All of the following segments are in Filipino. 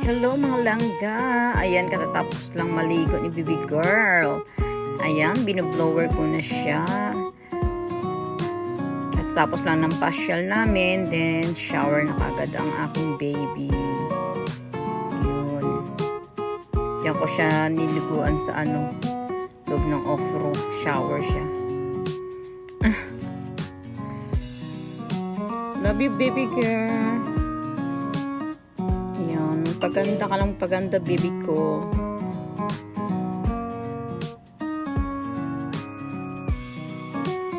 Hello mga langga! Ayan, katatapos lang maligo ni baby girl. Ayan, binublower ko na siya. Katatapos lang ng pasyal namin, then shower na kagad ang aking baby. Yun. Diyan ko siya niliguan sa ano, loob ng off-road. Shower siya. Love you, baby girl. Paganda ka lang paganda, baby ko.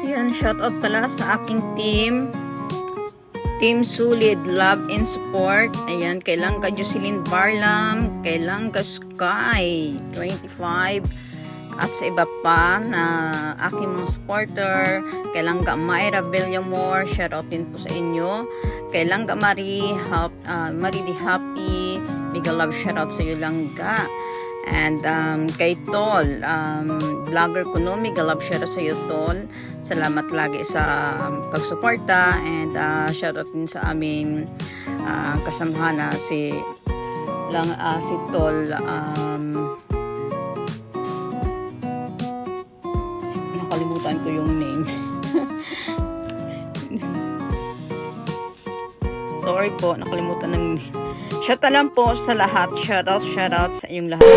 Ayan, shoutout pala sa aking team. Team Sulid, Love and Support. Ayan, kailang ka Jocelyn Barlam, kailang ka Sky 25, at sa iba pa na aking mga supporter. Kailang ka Myra Villamore, shoutout din po sa inyo. Kailang ka Marie, hap, uh, Marie Di Happy, mega love shoutout sa iyo lang ka. And um, kay Tol, um, vlogger ko no, mega love shoutout sa iyo Tol. Salamat lagi sa um, pagsuporta and uh, shoutout din sa aming uh, kasamahan na si lang uh, si Tol um, nakalimutan ko yung name. Sorry po, nakalimutan ng Shout out lang po sa lahat. Shout out, shout out sa inyong lahat.